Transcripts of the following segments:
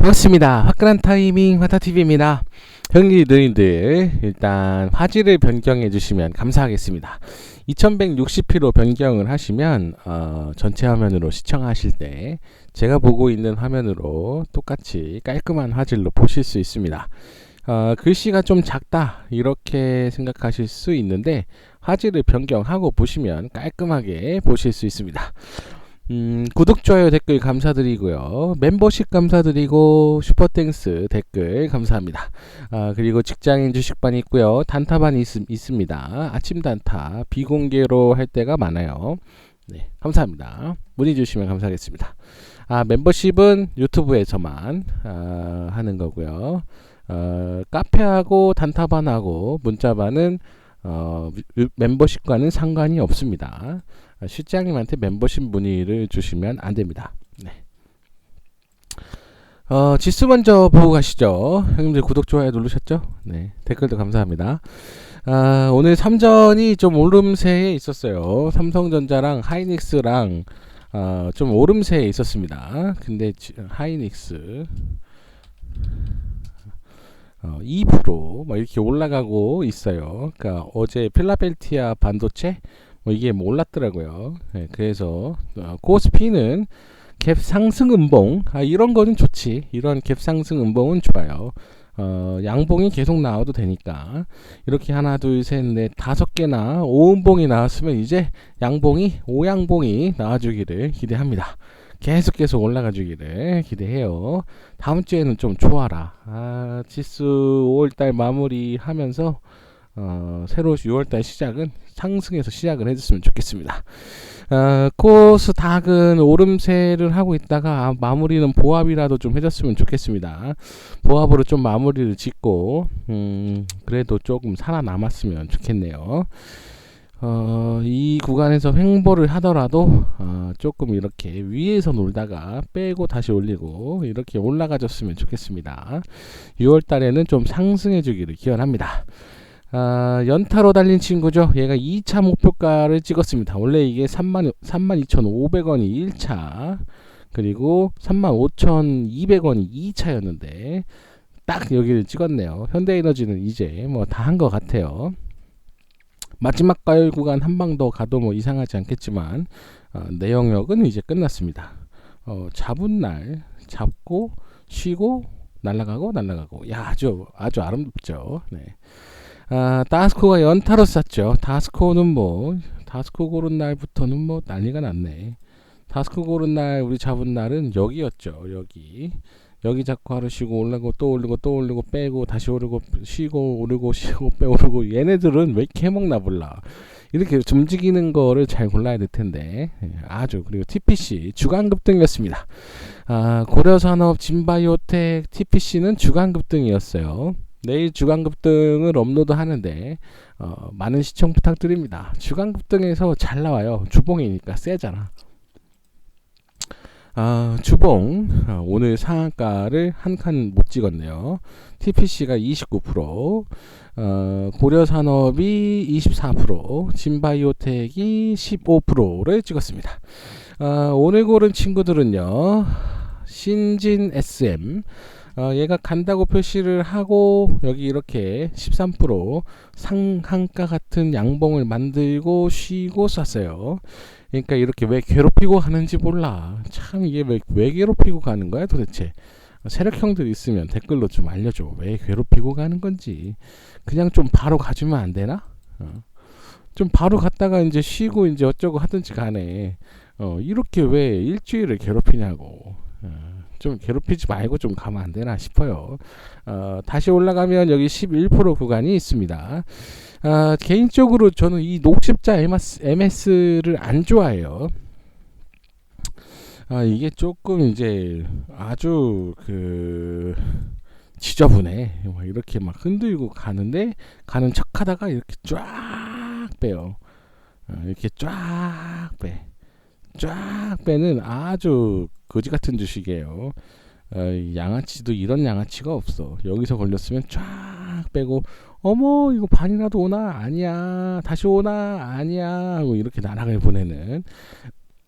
반갑습니다. 화끈한 타이밍 화타TV입니다. 형님들 일단 화질을 변경해 주시면 감사하겠습니다. 2160p로 변경을 하시면 어, 전체 화면으로 시청하실 때 제가 보고 있는 화면으로 똑같이 깔끔한 화질로 보실 수 있습니다. 어, 글씨가 좀 작다 이렇게 생각하실 수 있는데 화질을 변경하고 보시면 깔끔하게 보실 수 있습니다. 음, 구독, 좋아요, 댓글 감사드리고요. 멤버십 감사드리고 슈퍼땡스 댓글 감사합니다. 아, 그리고 직장인 주식반 있고요. 단타반 있, 있습니다. 아침 단타 비공개로 할 때가 많아요. 네, 감사합니다. 문의 주시면 감사하겠습니다. 아, 멤버십은 유튜브에서만 아, 하는 거고요. 어, 카페하고 단타반하고 문자반은 어, 멤버십과는 상관이 없습니다. 실장님한테 멤버십 문의를 주시면 안 됩니다. 네. 어, 지수 먼저 보고 가시죠. 형님들 구독, 좋아요 누르셨죠? 네. 댓글도 감사합니다. 아, 오늘 3전이 좀 오름세에 있었어요. 삼성전자랑 하이닉스랑 어, 좀 오름세에 있었습니다. 근데 지, 하이닉스 어, 2%뭐 이렇게 올라가고 있어요. 그러니까 어제 필라델티아 반도체 뭐 이게 뭐 올랐더라고요. 네, 그래서 어, 코스피는 갭 상승 음봉 아, 이런 거는 좋지. 이런 갭 상승 음봉은 좋아요. 어, 양봉이 계속 나와도 되니까 이렇게 하나 둘 셋 넷 다섯 개나 오음봉이 나왔으면 이제 양봉이 오양봉이 나와주기를 기대합니다. 계속 계속 올라가 주기를 기대해요. 다음 주에는 좀 좋아라. 아, 지수 5월달 마무리하면서 어, 새로 6월달 시작은 상승해서 시작을 해줬으면 좋겠습니다. 어, 코스닥은 오름세를 하고 있다가 아, 마무리는 보합이라도 좀 해줬으면 좋겠습니다. 보합으로 좀 마무리를 짓고 음, 그래도 조금 살아남았으면 좋겠네요. 어, 이 구간에서 횡보를 하더라도 어, 조금 이렇게 위에서 놀다가 빼고 다시 올리고 이렇게 올라가줬으면 좋겠습니다. 6월 달에는 좀 상승해 주기를 기원합니다. 아, 연타로 달린 친구죠. 얘가 2차 목표가를 찍었습니다. 원래 이게 3만, 32,500원이 1차, 그리고 35,200원이 2차였는데, 딱 여기를 찍었네요. 현대에너지는 이제 뭐 다 한 것 같아요. 마지막 가열 구간 한 방 더 가도 뭐 이상하지 않겠지만, 어, 내 영역은 이제 끝났습니다. 어, 잡은 날, 잡고, 쉬고, 날아가고, 날아가고. 야, 아주, 아주 아름답죠. 네. 아, 다스코가 연타로 쌌죠. 다스코는 뭐 다스코 고른 날부터는 뭐 난리가 났네. 다스코 고른 날 우리 잡은 날은 여기였죠. 여기 여기 잡고 하루 쉬고 올라고 또 올리고 또 올리고 빼고 다시 오르고 쉬고 오르고 쉬고 빼 오르고 얘네들은 왜 이렇게 해먹나 몰라. 이렇게 움직이는 거를 잘 골라야 될 텐데 예, 아주 그리고 TPC 주간 급등이었습니다. 아, 고려산업, 진바이오텍, TPC는 주간 급등이었어요. 내일 주간급등을 업로드 하는데 어, 많은 시청 부탁드립니다. 주간급등에서 잘 나와요. 주봉이니까 세잖아. 아, 주봉 어, 오늘 상한가를 한 칸 못 찍었네요. TPC가 29%, 어, 고려산업이 24%, 진바이오텍이 15%를 찍었습니다. 어, 오늘 고른 친구들은요. 신진 SM 어, 얘가 간다고 표시를 하고 여기 이렇게 13% 상한가 같은 양봉을 만들고 쉬고 쐈어요. 그러니까 이렇게 왜 괴롭히고 가는지 몰라. 참 이게 왜, 왜 괴롭히고 가는 거야 도대체. 세력형들 있으면 댓글로 좀 알려줘. 왜 괴롭히고 가는 건지. 그냥 좀 바로 가주면 안 되나? 어. 좀 바로 갔다가 이제 쉬고 이제 어쩌고 하든지 간에 어, 이렇게 왜 일주일을 괴롭히냐고. 어. 좀 괴롭히지 말고 좀 가면 안 되나 싶어요. 어, 다시 올라가면 여기 11% 구간이 있습니다. 어, 개인적으로 저는 이 녹십자 MS, MS를 안 좋아해요. 아, 이게 조금 이제 아주 그 지저분해. 뭐 이렇게 막 흔들고 가는데 가는 척 하다가 이렇게 쫙 빼요. 어, 이렇게 쫙 빼. 쫙 빼는 아주 거지 같은 주식이에요. 어, 양아치도 이런 양아치가 없어. 여기서 걸렸으면 쫙 빼고 어머 이거 반이라도 오나 아니야 다시 오나 아니야 하고 이렇게 나락을 보내는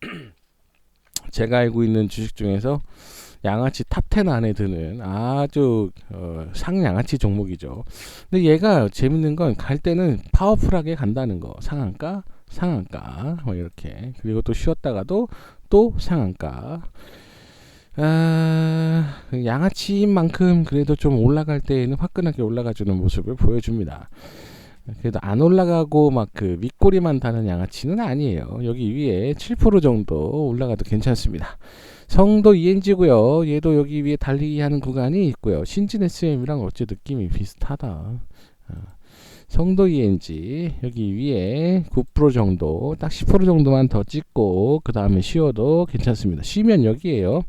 제가 알고 있는 주식 중에서 양아치 탑10 안에 드는 아주 어, 상양아치 종목이죠. 근데 얘가 재밌는 건 갈 때는 파워풀하게 간다는 거. 상한가, 상한가 뭐 이렇게 그리고 또 쉬었다가도 또 상한가. 아, 양아치인 만큼 그래도 좀 올라갈 때에는 화끈하게 올라가주는 모습을 보여줍니다. 그래도 안 올라가고 막그 윗꼬리만 다는 양아치는 아니에요. 여기 위에 7% 정도 올라가도 괜찮습니다. 성도 ENG고요. 얘도 여기 위에 달리기 하는 구간이 있고요. 신진 SM이랑 어째 느낌이 비슷하다. 어, 성도 ENG 여기 위에 9% 정도 딱 10% 정도만 더 찍고 그 다음에 쉬어도 괜찮습니다. 쉬면 여기에요.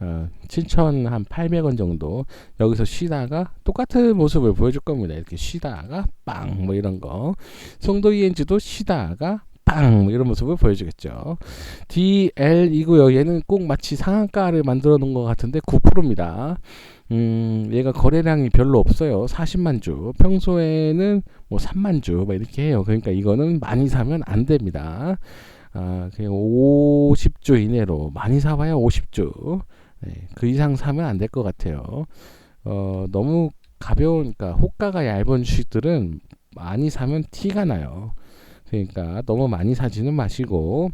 어, 7,800원 정도 여기서 쉬다가 똑같은 모습을 보여줄 겁니다. 이렇게 쉬다가 빵 뭐 이런 거 송도 ENG도 쉬다가 빵! 뭐 이런 모습을 보여주겠죠. DL이고요. 얘는 꼭 마치 상한가를 만들어 놓은 것 같은데 9%입니다. 음, 얘가 거래량이 별로 없어요. 40만 주. 평소에는 뭐 3만 주, 뭐 이렇게 해요. 그러니까 이거는 많이 사면 안 됩니다. 아, 그냥 50주 이내로 많이 사봐야 50주. 네, 그 이상 사면 안 될 것 같아요. 어, 너무 가벼운, 그러니까 호가가 얇은 주식들은 많이 사면 티가 나요. 그러니까 너무 많이 사지는 마시고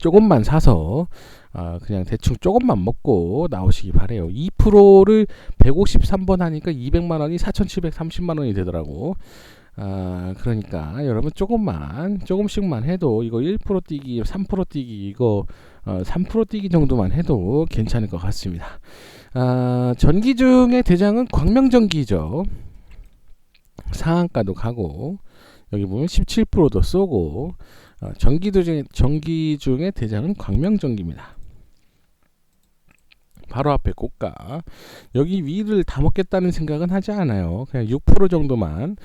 조금만 사서 아 그냥 대충 조금만 먹고 나오시기 바래요. 2%를 153번 하니까 200만 원이 4,730만 원이 되더라고. 아 그러니까 여러분 조금만 조금씩만 해도 이거 1% 뛰기, 3% 뛰기 이거 어, 3% 뛰기 정도만 해도 괜찮을 것 같습니다. 아 전기 중의 대장은 광명전기죠. 상한가도 가고 여기 보면 17%도 쏘고 어, 전기 도 중에 전기 중에 대장은 광명전기입니다. 바로 앞에 고가 여기 위를 다 먹겠다는 생각은 하지 않아요. 그냥 6% 정도만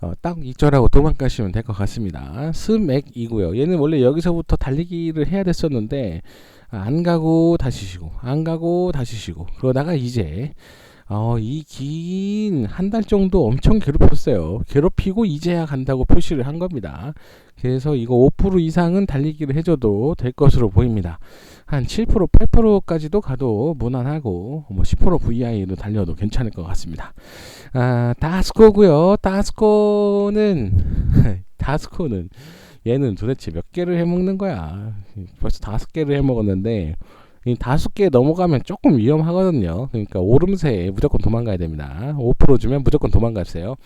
어, 딱 이절하고 도망가시면 될 것 같습니다. 스맥이고요. 얘는 원래 여기서부터 달리기를 해야 됐었는데 아, 안 가고 다시 쉬고 안 가고 다시 쉬고 그러다가 이제 어, 이 긴 한 달 정도 엄청 괴롭혔어요. 괴롭히고 이제야 간다고 표시를 한 겁니다. 그래서 이거 5% 이상은 달리기를 해줘도 될 것으로 보입니다. 한 7%, 8%까지도 가도 무난하고 뭐 10% VI로 달려도 괜찮을 것 같습니다. 아, 다스코고요. 다스코는 다스코는 얘는 도대체 몇 개를 해먹는 거야. 벌써 다섯 개를 해먹었는데 이 다섯 개 넘어가면 조금 위험하거든요. 그러니까 오름세에 무조건 도망가야 됩니다. 5% 주면 무조건 도망가세요.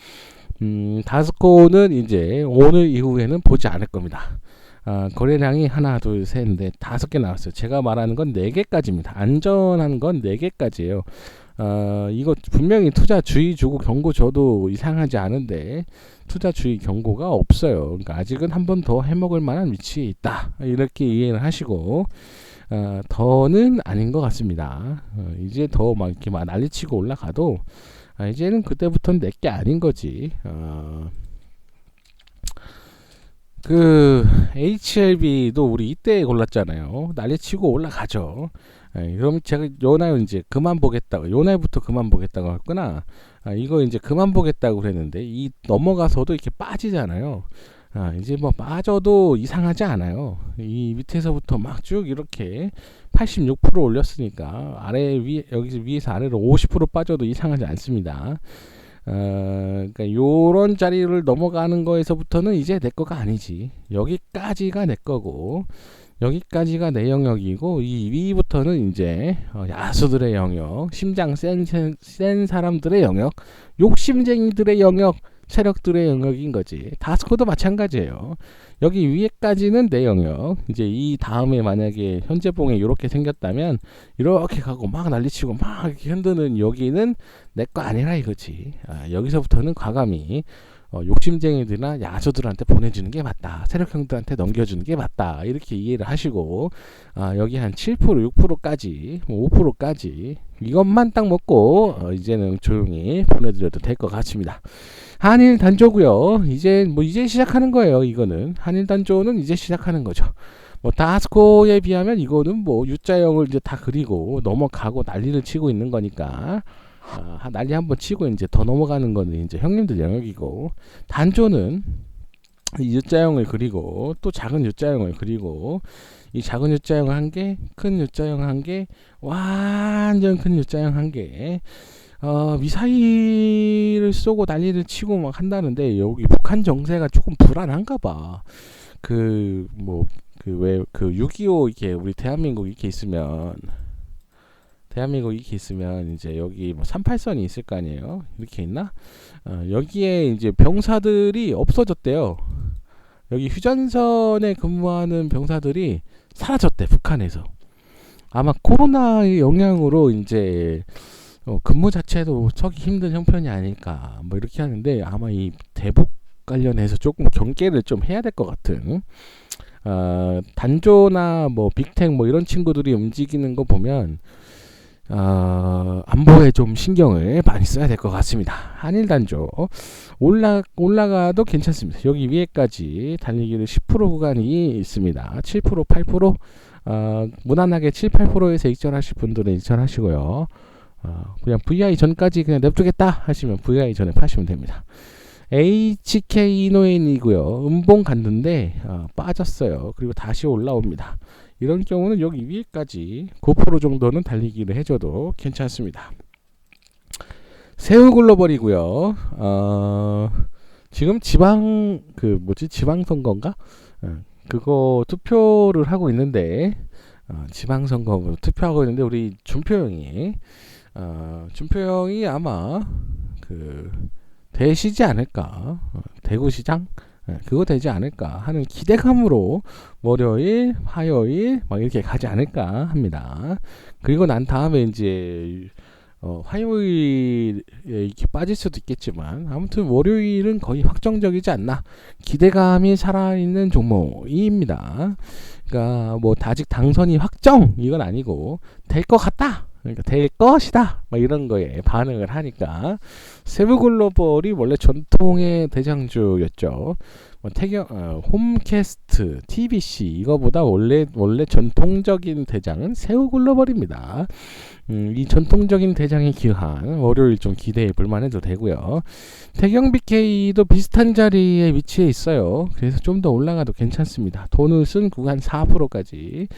음, 다스코는 이제 오늘 이후에는 보지 않을 겁니다. 아, 거래량이 하나, 둘, 셋, 넷, 다섯 개 나왔어요. 제가 말하는 건 네 개까지입니다. 안전한 건 네 개까지예요. 어, 이거 분명히 투자 주의 주고 경고 줘도 이상하지 않은데 투자 주의 경고가 없어요. 그러니까 아직은 한 번 더 해먹을 만한 위치에 있다. 이렇게 이해를 하시고 어, 더는 아닌 것 같습니다. 어, 이제 더 막 이렇게 막 난리치고 올라가도 아, 이제는 그때부터는 내게 아닌 거지. 어, 그 HLB도 우리 이때 골랐잖아요. 난리치고 올라가죠. 에, 그럼 제가 요날 이제 그만 보겠다고 요날부터 그만 보겠다고 했구나. 아, 이거 이제 그만 보겠다고 그랬는데 이 넘어가서도 이렇게 빠지잖아요. 아, 이제 뭐 빠져도 이상하지 않아요. 이 밑에서부터 막 쭉 이렇게 86% 올렸으니까 아래 위 여기서 위에서 아래로 50% 빠져도 이상하지 않습니다. 어, 그러니까 요런 자리를 넘어가는 거에서부터는 이제 내 거가 아니지. 여기까지가 내 거고 여기까지가 내 영역이고 이 위부터는 이제 어, 야수들의 영역, 심장 센, 센, 센 사람들의 영역, 욕심쟁이들의 영역, 세력들의 영역인 거지. 다스코도 마찬가지예요. 여기 위에까지는 내 영역. 이제 이 다음에 만약에 현재봉에 이렇게 생겼다면 이렇게 가고 막 난리치고 막 이렇게 흔드는 여기는 내 거 아니라 이거지. 아, 여기서부터는 과감히 어, 욕심쟁이들이나 야수들한테 보내주는 게 맞다. 세력형들한테 넘겨주는 게 맞다. 이렇게 이해를 하시고 아, 여기 한 7% 6%까지 뭐 5%까지 이것만 딱 먹고 어, 이제는 조용히 보내드려도 될 것 같습니다. 한일 단조고요. 이제 뭐 이제 시작하는 거예요. 이거는 한일 단조는 이제 시작하는 거죠. 뭐 다스코에 비하면 이거는 뭐 U자형을 이제 다 그리고 넘어가고 난리를 치고 있는 거니까 아, 난리 한번 치고 이제 더 넘어가는 거는 이제 형님들 영역이고 단조는 이 U자형을 그리고 또 작은 U자형을 그리고 이 작은 U자형 한 개, 큰 U자형 한 개, 완전 큰 U자형 한 개. 어, 미사일을 쏘고 난리를 치고 막 한다는데 여기 북한 정세가 조금 불안한가 봐. 그 뭐 그 왜 그 6.25 이렇게 우리 대한민국 이렇게 있으면 대한민국 이렇게 있으면 이제 여기 뭐 38선이 있을 거 아니에요. 이렇게 있나? 어, 여기에 이제 병사들이 없어졌대요. 여기 휴전선에 근무하는 병사들이 사라졌대 북한에서. 아마 코로나의 영향으로 이제 어, 근무 자체도 서기 힘든 형편이 아닐까 뭐 이렇게 하는데 아마 이 대북 관련해서 조금 경계를 좀 해야 될 것 같은 어, 단조나 뭐 빅텍 뭐 이런 친구들이 움직이는 거 보면 어, 안보에 좀 신경을 많이 써야 될 것 같습니다. 한일 단조 올라 올라가도 괜찮습니다. 여기 위에까지 달리기를 10% 구간이 있습니다. 7% 8% 어, 무난하게 7, 8%에서 익절하실 분들은 익절하시고요. 어, 그냥 VI 전까지 그냥 냅두겠다 하시면 VI 전에 파시면 됩니다. HK 이노엔이고요. 음봉 갔는데 어, 빠졌어요. 그리고 다시 올라옵니다. 이런 경우는 여기 위에까지 9% 정도는 달리기를 해줘도 괜찮습니다. 새우 글로벌이고요. 어, 지금 지방 그 뭐지 지방 선거인가? 어, 그거 투표를 하고 있는데 어, 지방 선거 투표하고 있는데 우리 준표 형이 어, 준표 형이 아마 그 되시지 않을까 어, 대구시장 예, 그거 되지 않을까 하는 기대감으로 월요일, 화요일 막 이렇게 가지 않을까 합니다. 그리고 난 다음에 이제 어, 화요일에 이렇게 빠질 수도 있겠지만 아무튼 월요일은 거의 확정적이지 않나 기대감이 살아있는 종목입니다. 그러니까 뭐 아직 당선이 확정 이건 아니고 될 것 같다 그러니까 될 것이다. 막 이런 거에 반응을 하니까 세부글로벌이 원래 전통의 대장주였죠. 뭐 태경 어, 홈캐스트, TBC 이거보다 원래 원래 전통적인 대장은 세우글로벌입니다. 음, 이 전통적인 대장에 기여한 월요일 좀 기대해 볼 만해도 되고요. 태경 BK도 비슷한 자리에 위치해 있어요. 그래서 좀 더 올라가도 괜찮습니다. 돈을 쓴 구간 4%까지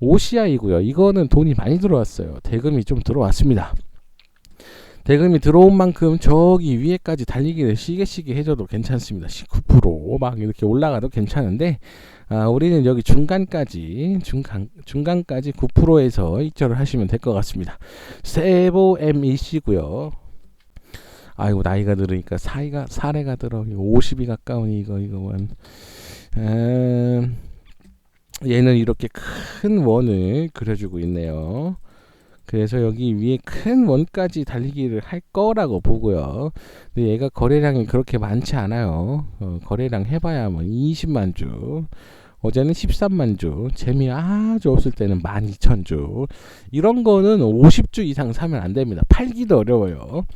OCI고요. 이거는 돈이 많이 들어왔어요. 대금이 좀 들어왔습니다. 대금이 들어온 만큼 저기 위에까지 달리기를 시계시계 해줘도 괜찮습니다. 19%막 이렇게 올라가도 괜찮은데 아, 우리는 여기 중간까지 중간 중간까지 9%에서 입절을 하시면 될 것 같습니다. 세보 MEC고요. 아이고 나이가 들으니까 사이가 사례가 들어 50이 가까우니 이거 이거만 음, 얘는 이렇게 큰 원을 그려주고 있네요. 그래서 여기 위에 큰 원까지 달리기를 할 거라고 보고요. 근데 얘가 거래량이 그렇게 많지 않아요. 어, 거래량 해봐야 뭐 20만 주. 어제는 13만 주, 재미 아주 없을 때는 12,000 주. 이런 거는 50주 이상 사면 안 됩니다. 팔기도 어려워요.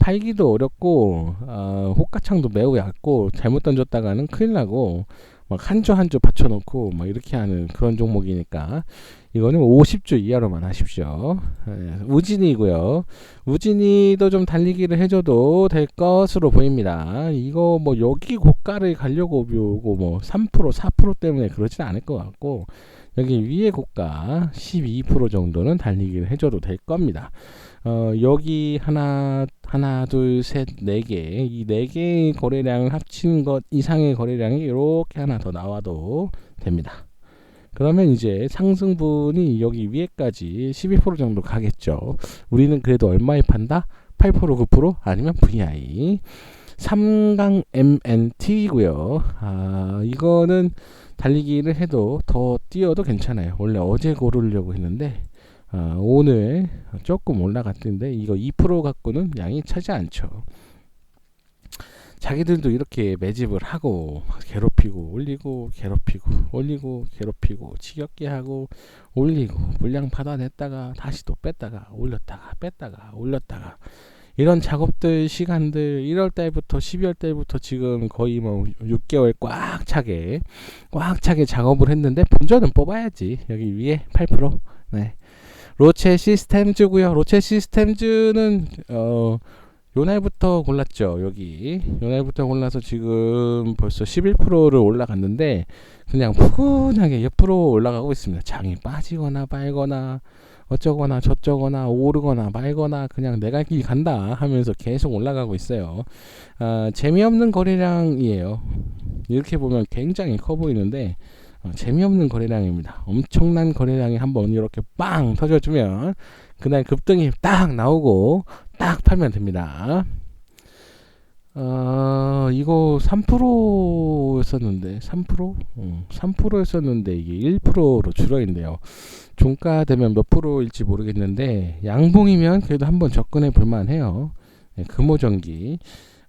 팔기도 어렵고, 어, 호가창도 매우 얇고, 잘못 던졌다가는 큰일 나고, 막 한 주 한 주 받쳐놓고, 막 이렇게 하는 그런 종목이니까, 이거는 50주 이하로만 하십시오. 예, 우진이고요. 우진이도 좀 달리기를 해줘도 될 것으로 보입니다. 이거 뭐 여기 고가를 가려고 요거 뭐 3% 4% 때문에 그러진 않을 것 같고 여기 위에 고가 12% 정도는 달리기를 해줘도 될 겁니다. 어, 여기 하나 하나 둘 셋 네 개 이 네 개의 거래량을 합친 것 이상의 거래량이 이렇게 하나 더 나와도 됩니다. 그러면 이제 상승분이 여기 위에까지 12% 정도 가겠죠. 우리는 그래도 얼마에 판다? 8% 9% 아니면 VI 3강 MNT고요. 아, 이거는 달리기를 해도 더 뛰어도 괜찮아요. 원래 어제 고르려고 했는데 아, 오늘 조금 올라갔던데 이거 2% 갖고는 양이 차지 않죠. 자기들도 이렇게 매집을 하고 괴롭히고 올리고 괴롭히고 올리고 괴롭히고 지겹게 하고 올리고 물량 받아냈다가 다시 또 뺐다가 올렸다가 뺐다가 올렸다가 이런 작업들 시간들 1월 달부터 12월 달부터 지금 거의 뭐 6개월 꽉 차게 꽉 차게 작업을 했는데 본전은 뽑아야지 여기 위에 8% 네. 로체 시스템즈고요. 로체 시스템즈는 어 요날부터 골랐죠. 여기 요날부터 골라서 지금 벌써 11%를 올라갔는데 그냥 푸근하게 옆으로 올라가고 있습니다. 장이 빠지거나 빨거나 어쩌거나 저쩌거나 오르거나 말거나 그냥 내가 길 간다 하면서 계속 올라가고 있어요. 아, 재미없는 거래량이에요. 이렇게 보면 굉장히 커 보이는데 어, 재미없는 거래량입니다. 엄청난 거래량이 한번 이렇게 빵 터져주면 그날 급등이 딱 나오고 딱 팔면 됩니다. 어, 이거 3%였었는데 3%? 어, 3%였었는데 이게 1%로 줄어 있네요. 종가 되면 몇 프로일지 모르겠는데 양봉이면 그래도 한번 접근해 볼 만해요. 네, 금호전기.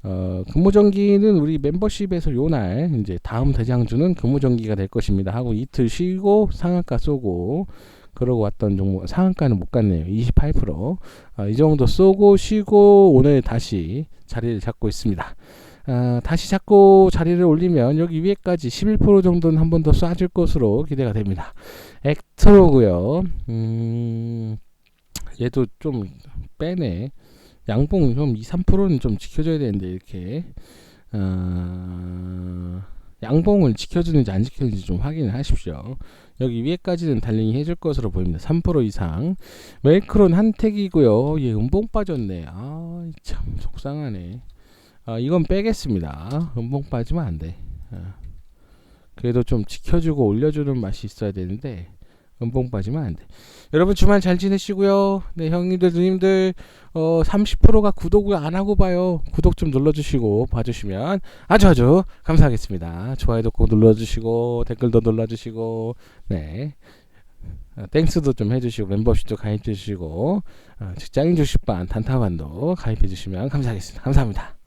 어, 금호전기는 우리 멤버십에서 요날 이제 다음 대장주는 금호전기가 될 것입니다 하고 이틀 쉬고 상한가 쏘고 그러고 왔던 종목 상한가는 못 갔네요. 28% 아, 이 정도 쏘고 쉬고 오늘 다시 자리를 잡고 있습니다. 아, 다시 잡고 자리를 올리면 여기 위에까지 11% 정도는 한 번 더 쏴줄 것으로 기대가 됩니다. 엑트로고요. 음, 얘도 좀 빼네. 양봉 좀 2, 3%는 좀 지켜줘야 되는데 이렇게. 어, 양봉을 지켜주는지 안 지켜주는지 좀 확인을 하십시오. 여기 위에까지는 달링이 해줄 것으로 보입니다. 3% 이상. 멜크론 한택이고요. 얘 음봉 빠졌네. 아, 참 속상하네. 아, 이건 빼겠습니다. 음봉 빠지면 안 돼. 아, 그래도 좀 지켜주고 올려주는 맛이 있어야 되는데 음봉 빠지면 안 돼. 여러분 주말 잘 지내시고요. 네, 형님들, 누님들, 어, 30%가 구독을 안 하고 봐요. 구독 좀 눌러 주시고 봐 주시면 아주 아주 감사하겠습니다. 좋아요도 꼭 눌러 주시고 댓글도 눌러 주시고 네. 어, 땡스도 좀 해주시고 멤버십도 가입해 주시고 어, 직장인 주식반 단타반도 가입해 주시면 감사하겠습니다. 감사합니다.